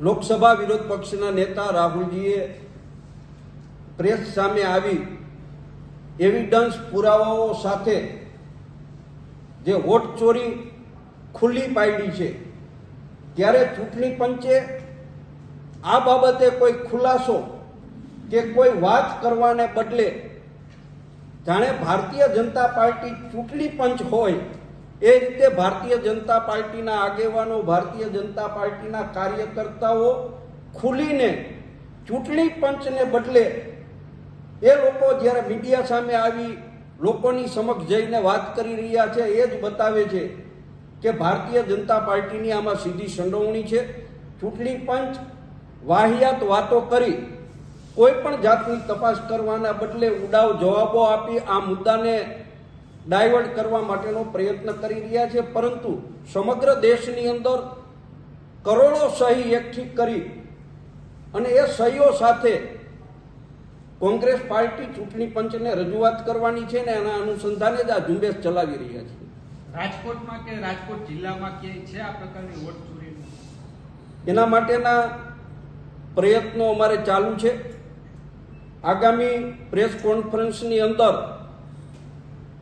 લોકસભા વિરોધ પક્ષના નેતા રાહુલજીએ પ્રેસ સામે આવી એવિડન્સ પુરાવાઓ સાથે જે વોટ ચોરી ખુલ્લી પાડી છે. ત્યારે ચૂંટણી પંચે આ બાબતે કોઈ ખુલાસો કે કોઈ વાત કરવાને બદલે જાણે ભારતીય જનતા પાર્ટી ચૂંટણી પંચ હોય એ રીતે ભારતીય જનતા પાર્ટીના આગેવાનો, ભારતીય જનતા પાર્ટીના કાર્યકર્તાઓ ખુલીને ચૂંટણી પંચને બદલે એ લોકો જ્યારે મીડિયા સામે આવી, લોકોની સમક્ષ જઈને વાત કરી રહ્યા છે, એ જ બતાવે છે કે ભારતીય જનતા પાર્ટીની આમાં સીધી સંડોવણી છે. ચૂંટણી પંચ વાહિયાત વાતો કરી, કોઈ પણ જાતની તપાસ કરવાના બદલે ઉડાવ જવાબો આપી, આ મુદ્દાને ડાયવર્ટ કરવા માટેનો પ્રયત્ન કરી રહ્યા છે પરંતુ સમગ્ર દેશની અંદર કરોડો સહી એકઠી કરી અને એ સહીઓ સાથે કોંગ્રેસ પાર્ટી ચૂંટણી પંચને રજૂઆત કરવાની છે ને એના અનુસંધાને જ આ ઝુંબેશ ચલાવી રહ્યા છે. રાજકોટમાં કે રાજકોટ જિલ્લામાં ક્યાંય છે આ પ્રકારની વોટ ચોરી એના માટેના પ્રયત્નો અમારે ચાલુ છે. આગામી પ્રેસ કોન્ફરન્સની અંદર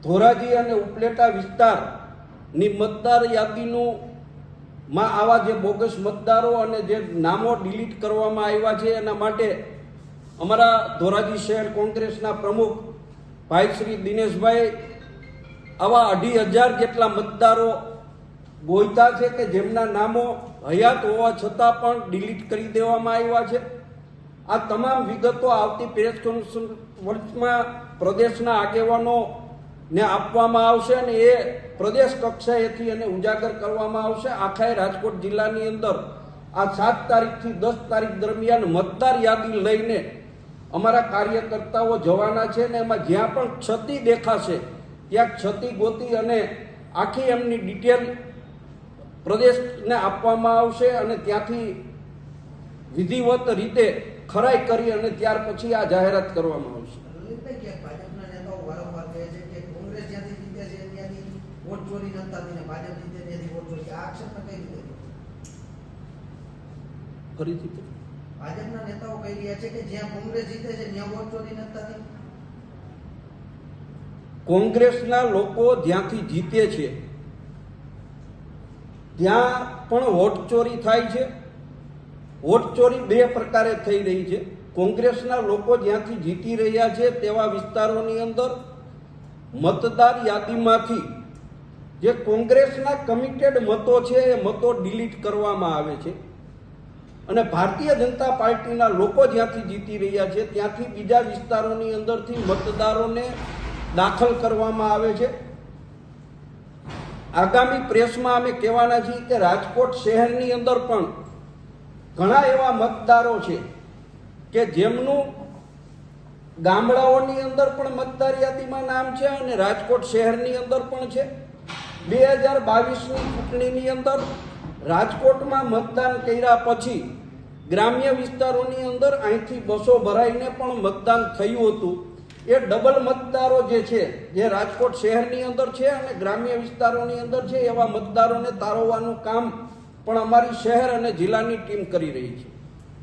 ધોરાજી અને ઉપલેટા વિસ્તારની મતદાર યાદીનું માં આવા જે બોગસ મતદારો અને જે નામો ડિલીટ કરવામાં આવ્યા છે, એના માટે અમારા ધોરાજી શહેર કોંગ્રેસના પ્રમુખ ભાઈ શ્રી દિનેશભાઈ આવા અઢી હજાર જેટલા મતદારો બોલતા છે કે જેમના નામો હયાત હોવા છતાં પણ ડિલીટ કરી દેવામાં આવ્યા છે. આ તમામ વિગતો આવતી પ્રેસ કોન્ફરન્સમાં પ્રદેશના આગેવાનો ને આપવામાં આવશે અને એ પ્રદેશ કક્ષાએથી એને ઉજાગર કરવામાં આવશે. આખા રાજકોટ જિલ્લાની અંદર આ સાત તારીખથી દસ તારીખ દરમિયાન મતદાર યાદી લઈને અમારા કાર્યકર્તાઓ જવાના છે ને એમાં જ્યાં પણ ક્ષતિ દેખાશે, ત્યાં ક્ષતિ ગોતી અને આખી એમની ડિટેલ પ્રદેશને આપવામાં આવશે અને ત્યાંથી વિધિવત રીતે ખરાઈ કરી અને ત્યાર પછી આ જાહેરાત કરવામાં આવશે લલિતભાઈ, ક્યાંક ભાજપના નેતાઓ વારંવાર કહે છે કે કોંગ્રેસ જીતે છે ત્યાંથી વોટ ચોરી નતા થતી ભાજપ જીતે ત્યાંથી વોટ ચોરી આ આક્ષેપને કઈ રીતે ફરીથી ભાજપના નેતાઓ કહી રહ્યા છે કે જ્યાં કોંગ્રેસ જીતે છે ત્યાં વોટ ચોરી નતા થતી કોંગ્રેસના લોકો જ્યાંથી જીતે છે ત્યાં પણ વોટ ચોરી થાય છે. વોટ ચોરી બે પ્રકારે થઈ રહી છે. કોંગ્રેસના લોકો જ્યાંથી જીતી રહ્યા છે તેવા વિસ્તારોની અંદર મતદાર યાદીમાંથી જે કોંગ્રેસના કમિટેડ મતો છે એ મતો ડિલીટ કરવામાં આવે છે. અને ભારતીય જનતા પાર્ટીના લોકો જ્યાંથી જીતી રહ્યા છે, ત્યાંથી બીજા વિસ્તારોની અંદરથી મતદારોને દાખલ કરવામાં આવે છે. આગામી પ્રેસમાં અમે કહેવાના છીએ કે રાજકોટ શહેરની અંદર પણ ઘણા એવા મતદારો છે કે જેમનું ગામડાઓની અંદર પણ મતદાર યાદીમાં નામ છે અને રાજકોટ શહેરની અંદર પણ છે. બે હજાર બાવીસની ચૂંટણીની અંદર રાજકોટમાં મતદાન કર્યા પછી ગ્રામ્ય વિસ્તારોની અંદર અહીંથી બસો ભરાઈને પણ મતદાન થયું હતું. એ ડબલ મતદારો જે છે, જે રાજકોટ શહેરની અંદર છે અને ગ્રામ્ય વિસ્તારોની અંદર છે, એવા મતદારોને તારવવાનું કામ પણ અમારી શહેર અને જિલ્લાની ટીમ કરી રહી છે.